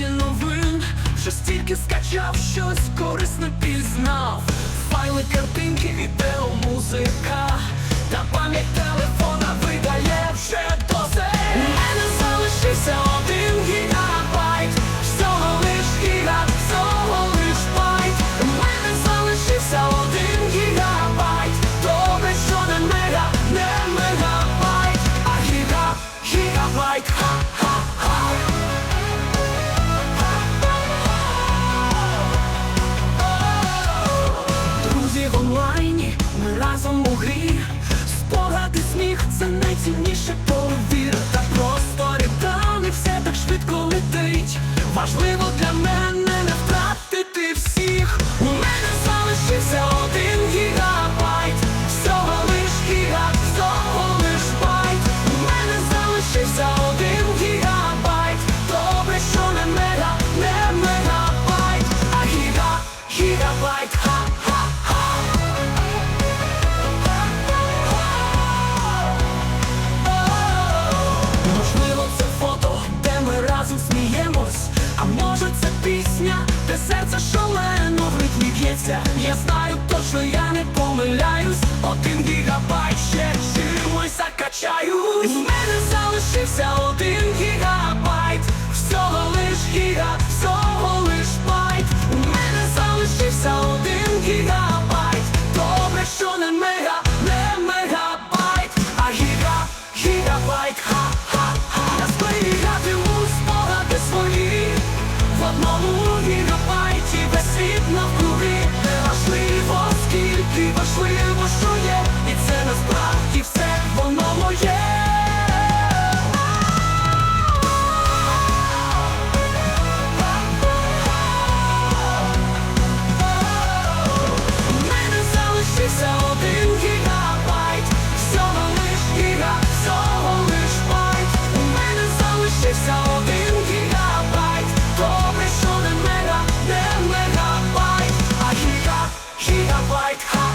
ленті новин. Вже стільки скачав, щось корисне пізнав. Файли, картинки, відео, музика Та пам'ять Це найцінніше повір Та просто і все так швидко летить. Важливо для мене Я знаю точно, я не помиляюсь. Один гігабайт ще чимось закачаю. У мене залишився один гігабайт. Всього лиш гіга, всього лиш байт. У мене залишився один гігабайт. Добре, що не мега, не мегабайт, а гіга, гігабайт, ха-ха-ха Я зберігатиму спогади свої В одному гігабайті весь світ навкруги She up like